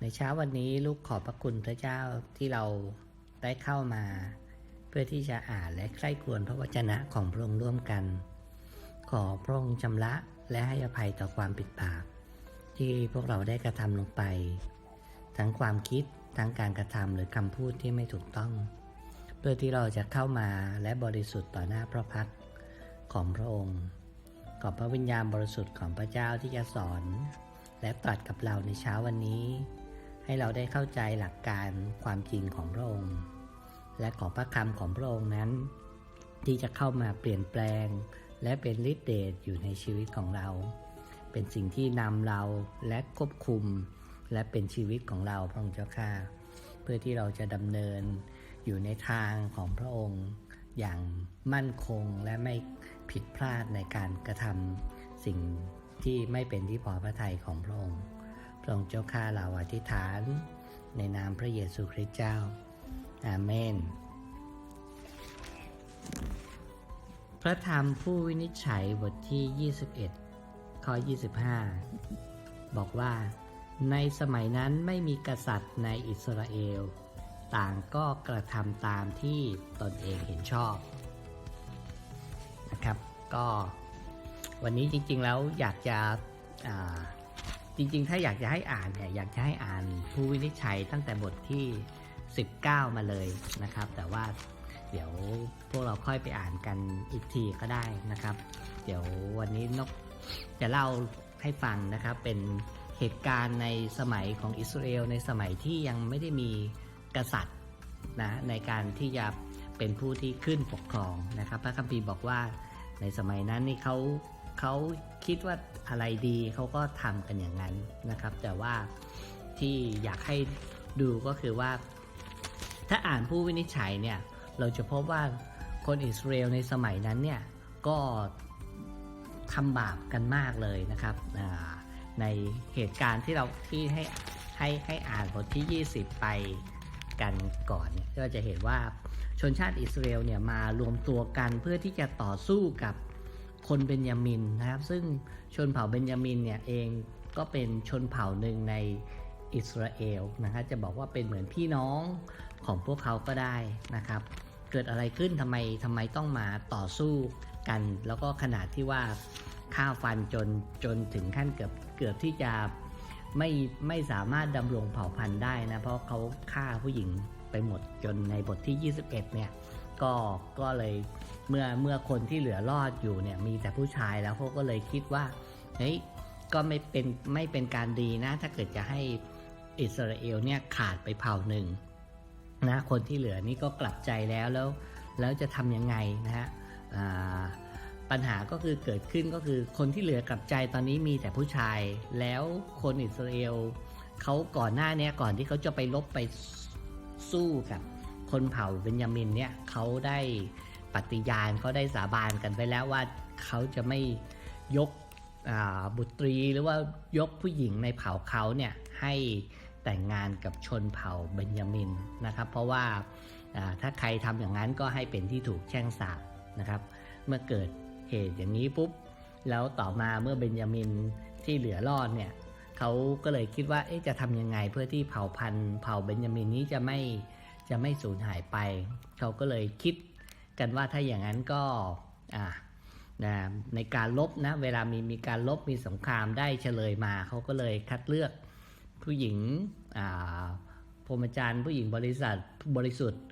ในเช้าวันนี้ลูกขอบพระคุณพระเจ้าที่เราได้เข้ามา เพื่อที่จะอ่านและใคร่ควญพระวจนะของพระองค์ร่วมกัน ขอพระองค์ชำระและให้อภัยต่อความผิดบาปที่พวกเราได้กระทำลงไป ทั้งความคิดทั้งการกระทำหรือคำพูดที่ไม่ถูกต้อง เพื่อที่เราจะเข้ามาและบริสุทธิ์ต่อหน้าพระพักของพระองค์ขอพระวิญญาณบริสุทธิ์ของพระเจ้าที่จะสอน และตรัสกับเราในเช้าวันนี้ ให้เราได้เข้าใจหลักการความจริงของพระองค์ และขอพระคำของพระองค์นั้น ที่จะเข้ามาเปลี่ยนแปลง และเป็นฤทธิเดชอยู่ในชีวิตของเรา เป็นสิ่งที่นำเราและควบคุม และเป็นชีวิตของเราพระองค์เจ้าข้าเพื่อที่เราจะดำเนินอยู่ในทางของพระองค์ อย่างมั่นคงและไม่ผิดพลาดในการกระทำสิ่งที่ไม่เป็นที่พอพระทัยของพระองค์ ระองค์เจ้าข้าเราอธิษฐาน ในนามพระเยซูคริสต์เจ้า อาเมน พระธรรมผู้วินิจฉัยบทที่ 21 ข้อ 25 บอกว่า ในสมัยนั้นไม่มีกษัตริย์ในอิสราเอล ต่างก็กระทำตามที่ตนเองเห็นชอบนะครับ ก็วันนี้จริงๆแล้วอยากจะา จริงๆ ถ้าอยากจะให้อ่านเนี่ยอยากจะให้อ่านผู้วินิจฉัยตั้งแต่บทที่ 19 มาเลยนะครับ แต่ว่าเดี๋ยวพวกเราค่อยไปอ่านกันอีกทีก็ได้นะครับ เดี๋ยววันนี้นกจะเล่าให้ฟังนะครับ เป็นเหตุการณ์ในสมัยของอิสราเอลในสมัยที่ยังไม่ได้มีกษัตริย์นะในการที่จะเป็นผู้ที่ขึ้นปกครองนะครับ พระคัมภีร์บอกว่าในสมัยนั้นนี่เขา เขาคิดว่าอะไรดีเขาก็ทำกันอย่างนั้นนะครับ แต่ว่าที่อยากให้ดูก็คือว่า ถ้าอ่านผู้วินิจฉัยเนี่ยเราจะพบว่าคนอิสราเอลในสมัยนั้นเนี่ยก็ทำบาปกันมากเลยนะครับในเหตุการณ์ที่เราที่ให้ให้ให้อ่านบทที่ 20 ไปกันก่อนเนี่ยก็จะเห็นว่าชนชาติอิสราเอลเนี่ยมารวมตัวกันเพื่อที่จะต่อสู้กับ คนเบนยามินนะครับ ซึ่งชนเผ่าเบนยามินเนี่ยเองก็เป็นชนเผ่าหนึ่งในอิสราเอลนะครับจะบอกว่าเป็นเหมือนพี่น้องของพวกเขาก็ได้นะครับ เกิดอะไรขึ้นทำไมทำไมต้องมาต่อสู้กัน แล้วก็ขนาดที่ว่าฆ่าฟันจนจนถึงขั้นเกือบเกือบที่จะไม่ไม่สามารถดำรงเผ่าพันธุ์ได้นะ เพราะเขาฆ่าผู้หญิงไปหมดจนในบทที่ 21 เนี่ย ก็ก็เลยเมื่อเมื่อคนที่เหลือรอดอยู่เนี่ยมีแต่ผู้ชายแล้วเขาก็เลยคิดว่าเฮ้ยก็ไม่เป็นไม่เป็นการดีนะ ถ้าเกิดจะให้อิสราเอลเนี่ยขาดไปเผ่าหนึ่งนะคนที่เหลือนี่ก็กลับใจแล้วแล้วแล้วจะทำยังไงนะฮะปัญหาก็คือเกิดขึ้นก็คือคนที่เหลือกลับใจตอนนี้มีแต่ผู้ชาย แล้วคนอิสราเอลเขาก่อนหน้านี้ก่อนที่เขาจะไปลบไปสู้กับ คนเผ่าเบนยามินเนี่ยเขาได้ปฏิญาณเขาได้สาบานกันไปแล้วว่าเขาจะไม่ยกบุตรีหรือว่ายกผู้หญิงในเผ่าเขาเนี่ยให้แต่งงานกับชนเผ่าเบนยามินนะครับ เพราะว่าถ้าใครทำอย่างนั้นก็ให้เป็นที่ถูกแช่งสาปนะครับ เมื่อเกิดเหตุอย่างนี้ปุ๊บแล้วต่อมาเมื่อเบนยามินที่เหลือรอดเนี่ยเขาก็เลยคิดว่าจะทำยังไงเพื่อที่เผ่าพันธุ์เผ่าเบนยามินนี้จะไม่ จะไม่สูญหายไป เขาก็เลยคิดกันว่าถ้าอย่างนั้นก็อ่านะในการลบนะเวลามีมีการลบมีสงครามได้เฉลยมา เขาก็เลยคัดเลือกผู้หญิงอ่าพรหมจรรย์ผู้หญิงบริษัทบริสุทธิ์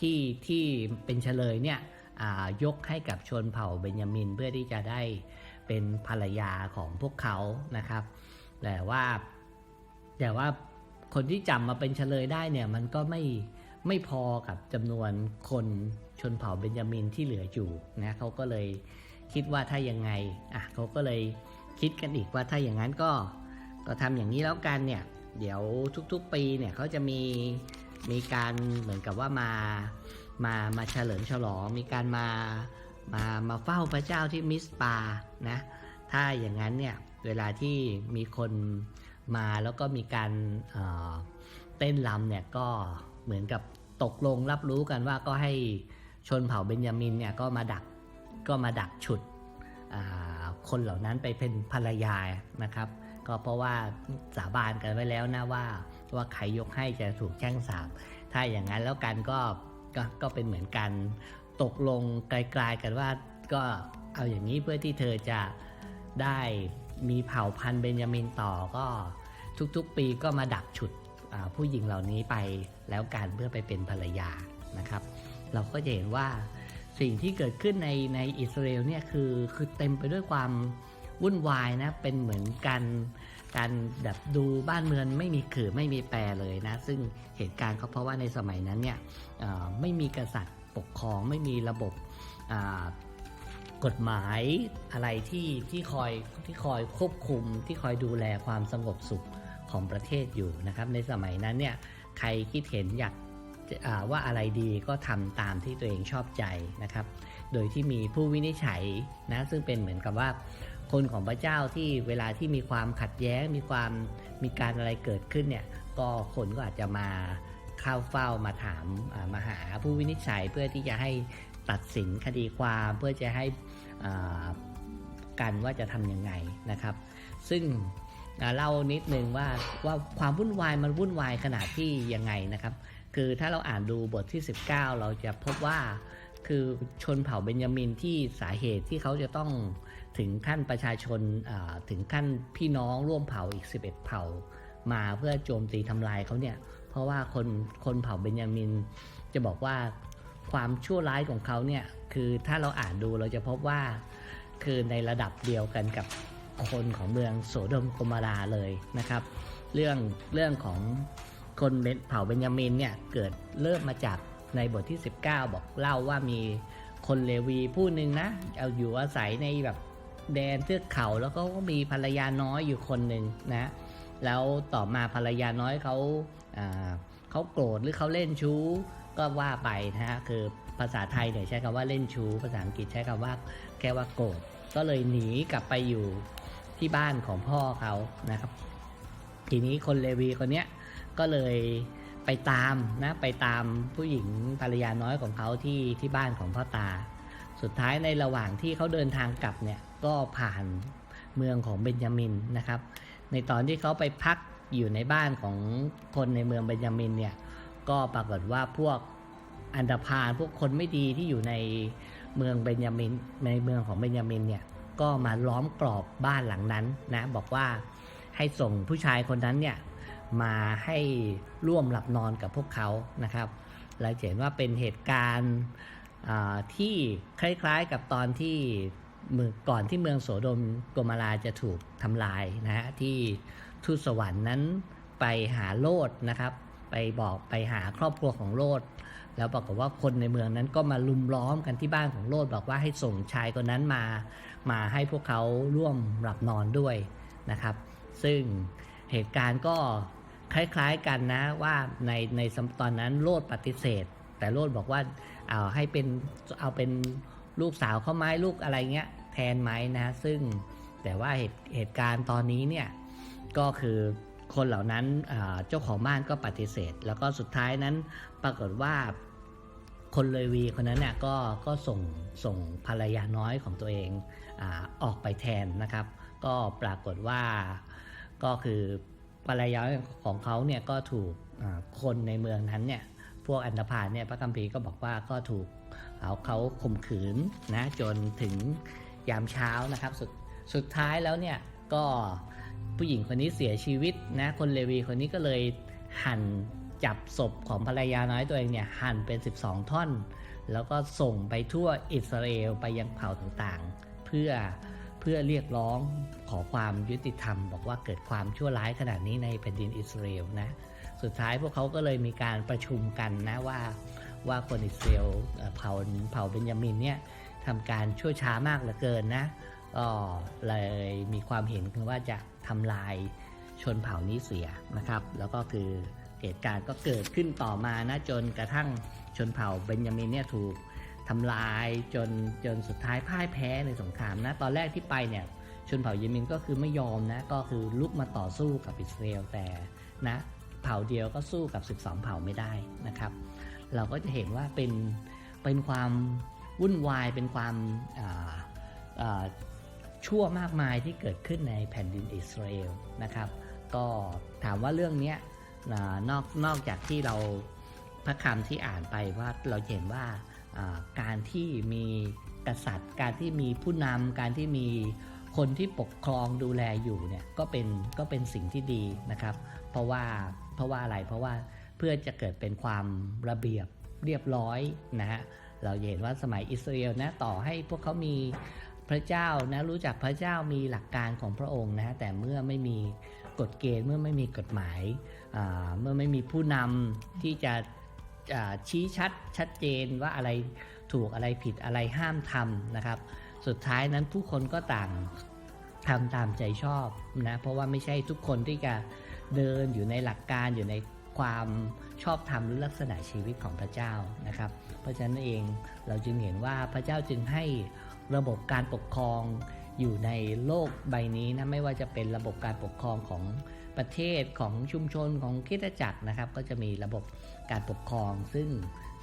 ที่ที่เป็นเฉลยเนี่ยอ่ายกให้กับชนเผ่าเบนยามินเพื่อที่จะได้เป็นภรรยาของพวกเขานะครับ แต่ว่าแต่ว่า คนที่จำมาเป็นเฉลยได้เนี่ยมันก็ไม่ไม่พอกับจำนวนคนชนเผ่าเบนยามินที่เหลืออยู่นะเขาก็เลยคิดว่าถ้ายังไงอะเขาก็เลยคิดกันอีกว่าถ้าอย่างนั้นก็ก็ทำอย่างนี้แล้วกันเนี่ยเดี๋ยวทุกๆปีเนี่ยเขาจะมีมีการเหมือนกับว่ามามามาเฉลิมฉลองมีการมามามาเฝ้าพระเจ้าที่มิสปานะถ้าอย่างนั้นเนี่ยเวลาที่มีคน มาแล้วก็มีการเอ่อเต้นรำเนี่ยก็เหมือนกับตกลงรับรู้กันว่าก็ให้ชนเผ่าเบนยามินเนี่ยก็มาดักก็มาดักฉุดคนเหล่านั้นไปเป็นภรรยานะครับ ก็เพราะว่าสาบานกันไว้แล้วนะว่าว่าใครยกให้จะถูกแช่งสาบถ้าอย่างนั้นแล้วกันก็ก็ก็เป็นเหมือนกันตกลงไกลๆกันว่าก็เอาอย่างนี้เพื่อที่เธอจะได้ มีเผ่าพันธุ์เบนยามินต่อก็ทุกๆปีก็มาดักฉุดผู้หญิงเหล่านี้ไปแล้วกันเพื่อไปเป็นภรรยานะครับ เราก็จะเห็นว่าสิ่งที่เกิดขึ้นในในอิสราเอลเนี่ยคือคือเต็มไปด้วยความวุ่นวายนะเป็นเหมือนการการแบบดูบ้านเมืองไม่มีขื่อไม่มีแปรเลยนะ ซึ่งเหตุการณ์ก็เพราะว่าในสมัยนั้นเนี่ยไม่มีกษัตริย์ปกครองไม่มีระบบ กฎหมายอะไรที่ที่คอยที่คอยควบคุมที่คอยดูแลความสงบสุขของประเทศอยู่นะครับ ในสมัยนั้นเนี่ยใครคิดเห็นอยากว่าอะไรดีก็ทำตามที่ตัวเองชอบใจนะครับ โดยที่มีผู้วินิจฉัยนะซึ่งเป็นเหมือนกับว่า คนของพระเจ้าที่เวลาที่มีความขัดแย้งมีความมีการอะไรเกิดขึ้นเนี่ยก็คนก็อาจจะมาเข้าเฝ้ามาถามมาหาผู้วินิจฉัยเพื่อที่จะให้ ตัดสินคดีความเพื่อจะให้กันว่าจะทำยังไงนะครับ ซึ่งเล่านิดนึงว่าว่าความวุ่นวายมันวุ่นวายขนาดที่ยังไงนะครับ คือถ้าเราอ่านดูบทที่ 19 เราจะพบว่าคือชนเผ่าเบนยามินที่สาเหตุที่เขาจะต้องถึงขั้นประชาชนถึงขั้นพี่น้องร่วมเผ่าอีก 11 เผ่ามาเพื่อโจมตีทำลายเขาเนี่ย เพราะว่าคนคนเผ่าเบนยามินจะบอกว่า ความชั่วร้ายของเขาเนี่ยคือถ้าเราอ่านดูเราจะพบว่าคือในระดับเดียวกันกับคนของเมืองโสดมโกมาราเลยนะครับ เรื่องเรื่องของคนเผ่าเบนยามินเนี่ยเกิดเริ่มมาจากในบทที่ 19 บอกเล่าว่ามีคนเลวีผู้หนึ่งนะเอาอยู่อาศัยในแบบแดนเทือกเขาแล้วก็มีภรรยาน้อยอยู่คนหนึ่งนะแล้วต่อมาภรรยาน้อยเขาเขาโกรธหรือเขาเล่นชู้ ก็ว่าไปนะฮะคือภาษาไทยเนี่ยใช้คำว่าเล่นชู้ภาษาอังกฤษใช้คำว่าแค่ว่าโกรธก็เลยหนีกลับไปอยู่ที่บ้านของพ่อเขานะครับ ทีนี้คนเลวีคนเนี้ยก็เลยไปตามนะไปตามผู้หญิงภรรยาน้อยของเขาที่ที่บ้านของพ่อตา สุดท้ายในระหว่างที่เขาเดินทางกลับเนี่ยก็ผ่านเมืองของเบนจามินนะครับ ในตอนที่เขาไปพักอยู่ในบ้านของคนในเมืองเบนจามินเนี่ย ก็ปรากฏว่าพวกอันดพาลพวกคนไม่ดีที่อยู่ในเมืองเบนจามินในเมืองของเบนจามินเนี่ยก็มาล้อมกรอบบ้านหลังนั้นนะบอกว่าให้ส่งผู้ชายคนนั้นเนี่ยมาให้ร่วมหลับนอนกับพวกเขานะครับเราเห็นว่าเป็นเหตุการณ์ที่คล้ายๆกับตอนที่มือก่อนที่เมืองโสดมโกมาราจะถูกทำลายนะฮะที่ทูตสวรรค์นั้นไปหาโลดนะครับ ไปบอกไปหาครอบครัวของโลดแล้วปรากฏว่าคนในเมืองนั้นก็มาลุมล้อมกันที่บ้านของโลดบอกว่าให้ส่งชายคนนั้นมา มาให้พวกเขาร่วมหลับนอนด้วยนะครับ ซึ่งเหตุการณ์ก็คล้ายๆกันนะว่าในในสมตอนนั้นโลดปฏิเสธ แต่โลดบอกว่าเอาให้เป็นเอาเป็นลูกสาวเขาไหมลูกอะไรเงี้ยแทนไหมนะ ซึ่งแต่ว่าเหตุเหตุการณ์ตอนนี้เนี่ยก็คือ คนเหล่านั้นเจ้าของบ้านก็ปฏิเสธ แล้วก็สุดท้ายนั้นปรากฏว่าคนเลวีคนนั้นเนี่ยก็ก็ส่งส่งภรรยาน้อยของตัวเองอออกไปแทนนะครับ ก็ปรากฏว่าก็คือภรรยาของเขาเนี่ยก็ถูกคนในเมืองนั้นเนี่ยพวกอันธพาลเนี่ยพระคัมภีร์ก็บอกว่าก็ถูกเอาเขาข่มขืนนะจนถึงยามเช้านะครับ สุดสุดท้ายแล้วเนี่ยก็ ผู้หญิงคนนี้เสียชีวิตนะคนเลวีคนนี้ก็เลยหั่นจับศพของภรรยาน้อยตัวเองเนี่ยหั่นเป็น 12 ท่อน แล้วก็ส่งไปทั่วอิสราเอลไปยังเผ่าต่างๆ เพื่อเพื่อเรียกร้องขอความยุติธรรม บอกว่าเกิดความชั่วร้ายขนาดนี้ในแผ่นดินอิสราเอลนะสุดท้ายพวกเขาก็เลยมีการประชุมกันนะว่าว่าคนอิสราเอลเผ่าเผ่าเบนยามินเนี่ยทำการชั่วช้ามากเหลือเกินนะ ก็เลยมีความเห็นคือว่าจะทำลายชนเผ่านี้เสียนะครับ แล้วก็คือเหตุการณ์ก็เกิดขึ้นต่อมานะจนกระทั่งชนเผ่าเบนยามินเนี่ยถูกทำลายจนจนสุดท้ายพ่ายแพ้ในสงครามนะตอนแรกที่ไปเนี่ยชนเผ่าเยเมนก็คือไม่ยอมนะก็คือลุกมาต่อสู้กับอิสราเอลแต่นะเผ่าเดียวก็สู้กับ 12 เผ่าไม่ได้นะครับ เราก็จะเห็นว่าเป็นเป็นความวุ่นวายเป็นความ ชั่วมากมายที่เกิดขึ้นในแผ่นดินอิสราเอลนะครับ ก็ถามว่าเรื่องนี้นอกนอกจากที่เราพระคำที่อ่านไปว่าเราเห็นว่าการที่มีกษัตริย์ การที่มีผู้นำการที่มีคนที่ปกครองดูแลอยู่เนี่ยก็เป็นก็เป็นสิ่งที่ดีนะครับ เพราะว่าเพราะว่าอะไรเพราะว่าเพื่อจะเกิดเป็นความระเบียบเรียบร้อยนะฮะเราเห็นว่าสมัยอิสราเอลนะต่อให้พวกเขามี พระเจ้านะรู้จักพระเจ้ามีหลักการของพระองค์นะฮะแต่เมื่อไม่มีกฎเกณฑ์เมื่อไม่มีกฎหมายเมื่อไม่มีผู้นำที่จะชี้ชัดชัดเจนว่าอะไรถูกอะไรผิดอะไรห้ามทำนะครับ สุดท้ายนั้นผู้คนก็ต่างทำตามใจชอบนะเพราะว่าไม่ใช่ทุกคนที่จะเดินอยู่ในหลักการอยู่ในความชอบธรรมหรือลักษณะชีวิตของพระเจ้านะครับ เพราะฉะนั้นเองเราจึงเห็นว่าพระเจ้าจึงให้ ระบบการปกครองอยู่ในโลกใบนี้นะไม่ว่าจะเป็นระบบการปกครองของประเทศของชุมชนของคริสตจักรนะครับ ก็จะมีระบบการปกครอง ซึ่ง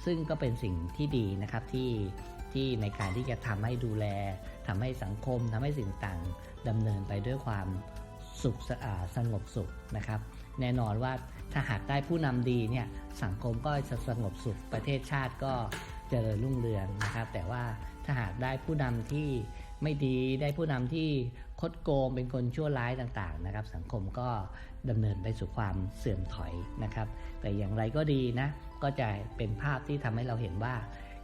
ซึ่งก็เป็นสิ่งที่ดีนะครับที่ที่ในการที่จะทำให้ดูแลทำให้สังคมทำให้สิ่งต่างดำเนินไปด้วยความสุขสะอาดสงบสุขนะครับ แน่นอนว่าถ้าหากได้ผู้นำดีเนี่ยสังคมก็จะสงบสุขประเทศชาติก็ เจริญรุ่งเรืองนะครับ แต่ว่าถ้าหากได้ผู้นำที่ไม่ดีได้ผู้นำที่คดโกงเป็นคนชั่วร้ายต่างๆนะครับ สังคมก็ดำเนินไปสู่ความเสื่อมถอยนะครับ แต่อย่างไรก็ดีนะ ก็จะเป็นภาพที่ทำให้เราเห็นว่า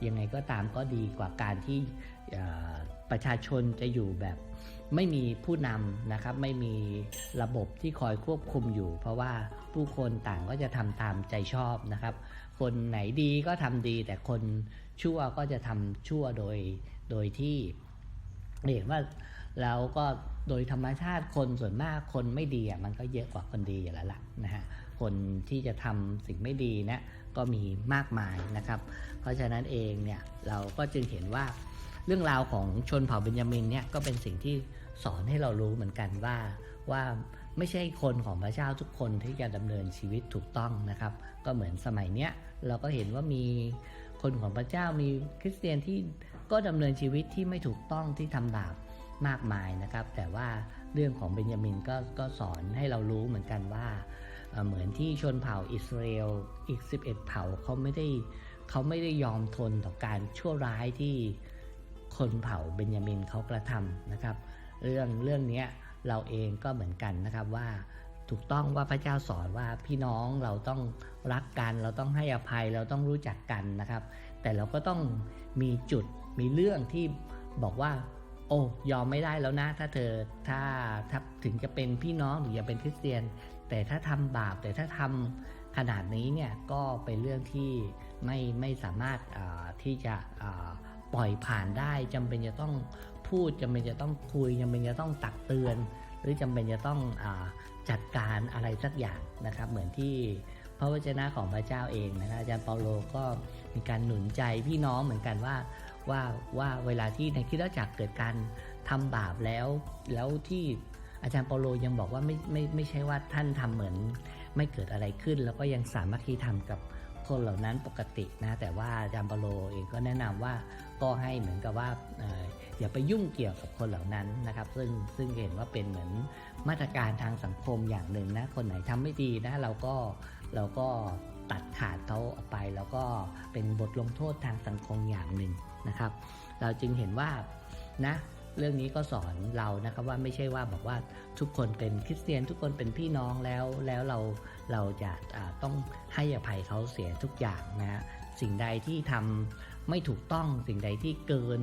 ยังไงก็ตามก็ดีกว่าการที่ประชาชนจะอยู่แบบ ไม่มีผู้นำนะครับ ไม่มีระบบที่คอยควบคุมอยู่ เพราะว่าผู้คนต่างก็จะทำตามใจชอบนะครับ คนไหนดีก็ทำดี แต่คนชั่วก็จะทำชั่วโดยโดยที่เห็นว่าแล้วก็โดยธรรมชาติคนส่วนมากคนไม่ดีมันก็เยอะกว่าคนดีอยู่แล้วล่ะนะฮะคนที่จะทำสิ่งไม่ดีเนะก็มีมากมายนะครับ เพราะฉะนั้นเองเนี่ยเราก็จึงเห็นว่า เรื่องราวของชนเผ่าเบนยามินเนี่ยก็เป็นสิ่งที่สอนให้เรารู้เหมือนกันว่าว่าไม่ใช่คนของพระเจ้าทุกคนที่จะดำเนินชีวิตถูกต้องนะครับ ก็เหมือนสมัยเนี้ยเราก็เห็นว่ามีคนของพระเจ้ามีคริสเตียนที่ก็ดำเนินชีวิตที่ไม่ถูกต้องที่ทำบาปมากมายนะครับ แต่ว่าเรื่องของเบนยามินก็ก็สอนให้เรารู้เหมือนกันว่าเอ่อเหมือนที่ชนเผ่าอิสราเอลอีก 11 เผ่าเขาไม่ได้เขาไม่ได้ยอมทนต่อการชั่วร้ายที่ คนเผ่าเบนยามินเขากระทำนะครับ เรื่องเรื่องนี้เราเองก็เหมือนกันนะครับว่าถูกต้องว่าพระเจ้าสอนว่าพี่น้องเราต้องรักกัน เราต้องให้อภัยเราต้องรู้จักกันนะครับ แต่เราก็ต้องมีจุดมีเรื่องที่บอกว่า โอ้ยอมไม่ได้แล้วนะ ถ้าเธอถ้าถ้าถึงจะเป็นพี่น้องหรือจะเป็นคริสเตียน แต่ถ้าทำบาปแต่ถ้าทำขนาดนี้เนี่ยก็เป็นเรื่องที่ไม่ไม่สามารถที่จะ ปล่อยผ่านได้จำเป็นจะต้องพูดจำเป็นจะต้องคุยจำเป็นจะต้องตักเตือน หรือจำเป็นจะต้องอจัดการอะไรสักอย่างนะครับ เหมือนที่พระวจนะของพระเจ้าเองนะครับอาจารย์เปาโลก็มีการหนุนใจพี่น้องเหมือนกันว่าว่าว่าเวลาที่ในคริสตจักเกิดการทำบาปแล้ว แล้วที่อาจารย์เปาโลยังบอกว่าไม่ไม่ไม่ใช่ว่าท่านทำเหมือน ไม่เกิดอะไรขึ้น แล้วก็ยังสามารถที่ทำกับ คนเหล่านั้นปกตินะแต่ว่าจารย์เปโลเองก็แนะนำว่าก็ให้เหมือนกับว่าอย่าไปยุ่งเกี่ยวกับคนเหล่านั้นนะครับ ซึ่งซึ่งเห็นว่าเป็นเหมือนมาตรการทางสังคมอย่างหนึ่งนะคนไหนทำไม่ดีนะเราก็เราก็ตัดขาดเขาออกไป แล้วก็เป็นบทลงโทษทางสังคมอย่างหนึ่งนะครับ เราจึงเห็นว่านะ เรื่องนี้ก็สอนเรานะครับว่าไม่ใช่ว่าบอกว่าทุกคนเป็นคริสเตียน ทุกคนเป็นพี่น้องแล้วแล้วเราเราจะต้องให้อภัยเขาเสียทุกอย่างนะฮะสิ่งใดที่ทำไม่ถูกต้องสิ่งใดที่เกิน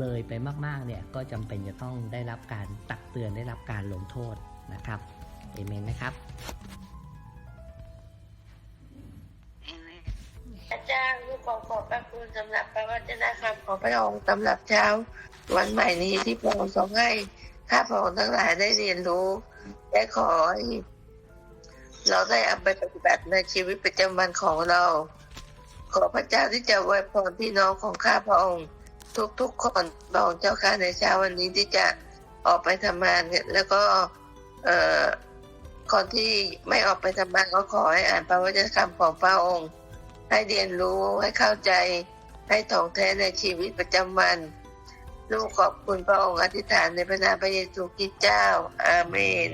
เลยไปมากๆเนี่ยก็จำเป็นจะต้องได้รับการตักเตือนได้รับการลงโทษนะครับเอเมนนะครับอาจารย์ลูกขอขอบพระคุณสำหรับพระวจนะคำของพระองค์สำหรับเช้า วันใหม่นี้ที่พระองค์ทรงให้ข้าพระองค์ทั้งหลายได้เรียนรู้และขอให้เราได้เอาไปปฏิบัติในชีวิตประจำวันของเรา ขอพระเจ้าที่จะไว้พรพี่น้องของข้าพระองค์ ทุกๆคนพระองค์เจ้าข้าในเช้าวันนี้ที่จะออกไปทำงานเนี่ยแล้วก็เอ่อคนที่ไม่ออกไปทำงานก็ขอให้อ่านพระวจนะคำของพระองค์ ให้เรียนรู้ให้เข้าใจให้ถ่องแท้ในชีวิตประจำวัน ลูกขอบคุณพระองค์อธิษฐานในพระนามพระเยซูคริสต์เจ้า อาเมน